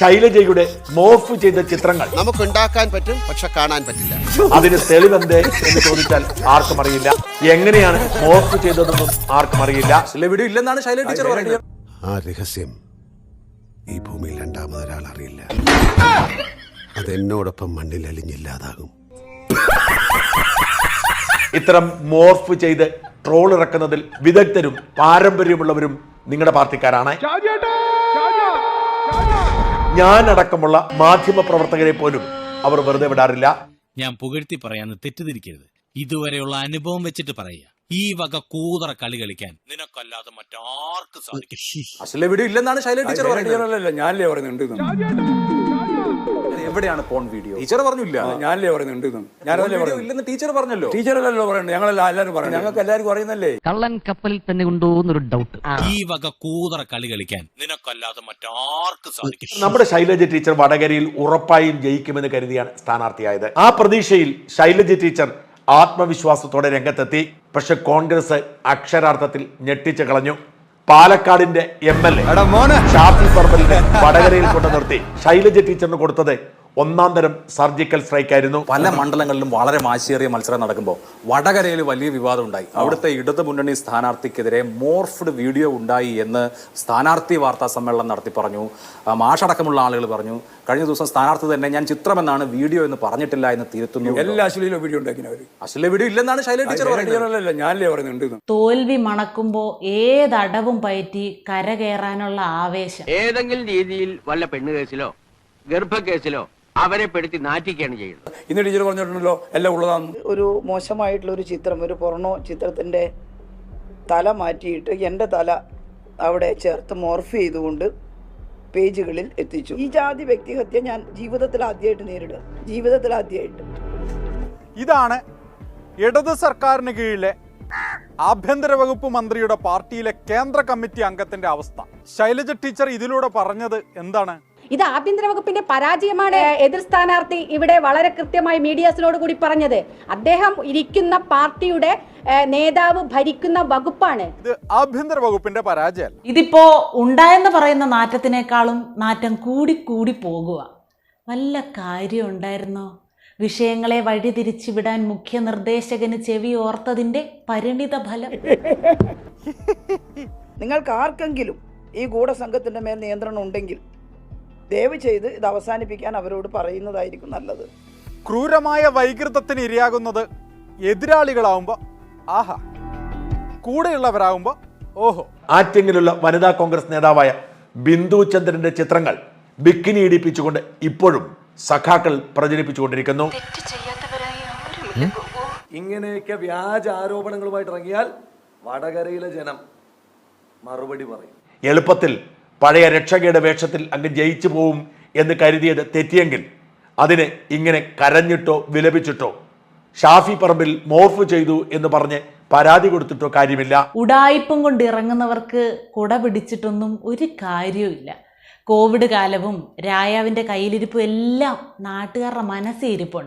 ശൈലജയുടെ morph ചെയ്ത ചിത്രങ്ങൾ. നമുക്ക് ഉണ്ടാക്കാൻ പറ്റും പക്ഷെ കാണാൻ പറ്റില്ല. അതിന് തെളിവെന്തേ എന്ന് ചോദിച്ചാൽ ആർക്കും അറിയില്ല. എങ്ങനെയാണ് മോഫ് ചെയ്തതെന്നും ആർക്കും അറിയില്ല. ചില വീഡിയോ ഇല്ലെന്നാണ് ശൈല ടീച്ചർ പറയുന്നത്. ആ രഹസ്യം ഈ ഭൂമിയിൽ രണ്ടാമതൊരാൾ അറിയില്ല. അതെന്നോടൊപ്പം മണ്ണിൽ അലിഞ്ഞില്ലാതാകും. ഇത്തരം മോർഫ് ചെയ്ത് ട്രോൾ ഇറക്കുന്നതിൽ വിദഗ്ധരും പാരമ്പര്യമുള്ളവരും നിങ്ങളുടെ പാർട്ടിക്കാരാണ്. ഞാനടക്കമുള്ള മാധ്യമ പ്രവർത്തകരെ പോലും അവർ വെറുതെ വിടാറില്ല. ഞാൻ പുകഴ്ത്തി പറയാന്ന് തെറ്റിദ്ധരിക്കരുത്. ഇതുവരെയുള്ള അനുഭവം വെച്ചിട്ട് പറയുക. ഈ വക കൂതറ കളി കളിക്കാൻ നിനക്കല്ലാതെ മറ്റാർക്കും സാധിക്കും അസലെ വീഡിയോ ഇല്ലെന്നാണ് ശൈല ടീച്ചർ പറയുന്നത്? അല്ലല്ല ഞാനല്ലേ പറയുന്നുണ്ട്. എവിടെയാണ് പോൺ വീഡിയോ ടീച്ചർ പറഞ്ഞില്ല. ഞാനല്ലേ പറയുന്നുണ്ട് ഞാനല്ലേ ഇല്ലെന്ന് ടീച്ചർ പറഞ്ഞല്ലോ. ടീച്ചറല്ലോ പറയുന്നത്. ഞങ്ങളെല്ലാം എല്ലാവരും പറയുന്നത്. ഞങ്ങൾക്ക് എല്ലാവരും പറയുന്നല്ലേ? കള്ളൻ കപ്പലിൽ തന്നെ കൊണ്ടുപോകുന്നൊരു ഡൗട്ട് ഈ വക കൂതറ കളി കളിക്കാൻ നിനക്കല്ലാതെ മറ്റാർക്കും സാധിക്കും നമ്മുടെ ശൈലജ ടീച്ചർ വടകരയിൽ ഉറപ്പായും ജയിക്കുമെന്ന് കരുതിയാണ് സ്ഥാനാർത്ഥിയായത്. ആ പ്രതീക്ഷയിൽ ശൈലജ ടീച്ചർ ആത്മവിശ്വാസത്തോടെ രംഗത്തെത്തി. പക്ഷെ കോൺഗ്രസ് അക്ഷരാർത്ഥത്തിൽ ഞെട്ടിച്ചു കളഞ്ഞു. പാലക്കാടിന്റെ എം എൽ എ ഷാഫി പറമ്പലിനെ വടകരയിൽ കൊണ്ടു നിർത്തി ശൈലജ ടീച്ചറിന് കൊടുത്തത് ഒന്നാം തരം സർജിക്കൽ സ്ട്രൈക്ക് ആയിരുന്നു പല മണ്ഡലങ്ങളിലും വളരെ വാശിയേറിയ മത്സരം നടക്കുമ്പോൾ വടകരയിൽ വലിയ വിവാദം ഉണ്ടായി. അവിടുത്തെ ഇടതു മുന്നണി സ്ഥാനാർത്ഥിക്കെതിരെ മോർഫ്ഡ് വീഡിയോ ഉണ്ടായി എന്ന് സ്ഥാനാർത്ഥി വാർത്താ സമ്മേളനം നടത്തി പറഞ്ഞു. മാഷടക്കമുള്ള ആളുകൾ പറഞ്ഞു കഴിഞ്ഞ ദിവസം സ്ഥാനാർത്ഥി തന്നെ ഞാൻ ചിത്രമെന്നാണ് വീഡിയോ എന്ന് പറഞ്ഞിട്ടില്ല എന്ന് തിരുത്തുന്നു. എല്ലാ അശ്ലീലോ വീഡിയോ അശ്ലീല വീഡിയോ ഇല്ലെന്നാണ് ശൈല ടീച്ചർ ഞാനല്ലേ പറയുന്നുണ്ട് തോൽവി മണക്കുമ്പോൾ ഏതടവും പയറ്റി കരകയറാനുള്ള ആവേശം. ഏതെങ്കിലും രീതിയിൽ വല്ല പെണ്ണ് കേസിലോ ഗർഭക്കേസിലോ അവരെ പെടുത്തി നാറ്റിക്കുകയാണ് ചെയ്യുന്നത്. ഇന്ന് ടീച്ചർ പറഞ്ഞിട്ടുണ്ടല്ലോ എല്ലാം ഉള്ളതാണ്. ഒരു മോശമായിട്ടുള്ള ഒരു ചിത്രം ഒരു പൊറണോ ചിത്രത്തിന്റെ തല മാറ്റിയിട്ട് എന്റെ തല അവിടെ ചേർത്ത് മോർഫ് ചെയ്തുകൊണ്ട് പേജുകളിൽ എത്തിച്ചു. ഈ ജാതി വ്യക്തിഹത്യ ഞാൻ ജീവിതത്തിൽ ആദ്യമായിട്ട് നേരിടുക. ജീവിതത്തിൽ ആദ്യമായിട്ട്. ഇതാണ് ഇടത് സർക്കാരിന് കീഴിലെ ആഭ്യന്തര വകുപ്പ് മന്ത്രിയുടെ പാർട്ടിയിലെ കേന്ദ്ര കമ്മിറ്റി അംഗത്തിന്റെ അവസ്ഥ. ശൈലജ ടീച്ചർ ഇതിലൂടെ പറഞ്ഞത് എന്താണ്? ഇത് ആഭ്യന്തര വകുപ്പിന്റെ പരാജയമാണ്. എതിർ സ്ഥാനാർത്ഥി ഇവിടെ വളരെ കൃത്യമായി മീഡിയാസിനോട് കൂടി പറഞ്ഞത്. അദ്ദേഹം ഇരിക്കുന്ന പാർട്ടിയുടെ നേതാവ് ഭരിക്കുന്ന വകുപ്പാണ്. ഇത് ആഭ്യന്തര വകുപ്പിന്റെ പരാജയം ഇതിപ്പോ ഉണ്ടായെന്ന് പറയുന്ന നാറ്റത്തിനേക്കാളും നാറ്റം കൂടി കൂടി പോകുക നല്ല കാര്യം ഉണ്ടായിരുന്നോ? വിഷയങ്ങളെ വഴിതിരിച്ചു വിടാൻ മുഖ്യ നിർദ്ദേശകന് ചെവി ഓർത്തതിന്റെ പരിണിത ഫലം. നിങ്ങൾക്ക് ആർക്കെങ്കിലും ഈ ഗൂഢസംഘത്തിന്റെ മേൽ നിയന്ത്രണം ഉണ്ടെങ്കിൽ ദയവ് ചെയ്ത് ഇത് അവസാനിപ്പിക്കാൻ അവരോട് പറയുന്നതായിരിക്കും നല്ലത്. ക്രൂരമായ വൈകൃതത്തിന് ഇരയാകുന്നത് എതിരാളികളാവുമ്പോ ആഹാ കൂടെയുള്ളവരാകുമ്പോ ഓഹോ. ആറ്റിങ്ങിലുള്ള വനിതാ കോൺഗ്രസ് നേതാവായ ബിന്ദു ചന്ദ്രന്റെ ചിത്രങ്ങൾ ബിക്കിനി ഇടിപ്പിച്ചുകൊണ്ട് ഇപ്പോഴും സഖാക്കൾ പ്രചരിപ്പിച്ചുകൊണ്ടിരിക്കുന്നു. ഇങ്ങനെയൊക്കെ വ്യാജ ആരോപണങ്ങളുമായിട്ട് ഇറങ്ങിയാൽ വടകരയിലെ ജനം മറുപടി പറയും. എളുപ്പത്തിൽ പഴയ രക്ഷകയുടെ വേഷത്തിൽ അങ്ങ് ജയിച്ചു പോവും എന്ന് കരുതിയത് തെറ്റിയെങ്കിൽ അതിന് ഇങ്ങനെ കരഞ്ഞിട്ടോ വിലപിച്ചിട്ടോ ഷാഫി പറമ്പിൽ മോർഫ് ചെയ്തു എന്ന് പറഞ്ഞ് പരാതി കൊടുത്തിട്ടോ കാര്യമില്ല. ഉടായിപ്പും കൊണ്ട് ഇറങ്ങുന്നവർക്ക് കുട പിടിച്ചിട്ടൊന്നും ഒരു കാര്യവുമില്ല കോവിഡ് കാലവും രായാവിന്റെ കയ്യിലിരിപ്പും എല്ലാം നാട്ടുകാരുടെ മനസ്സിരിപ്പുണ്ട്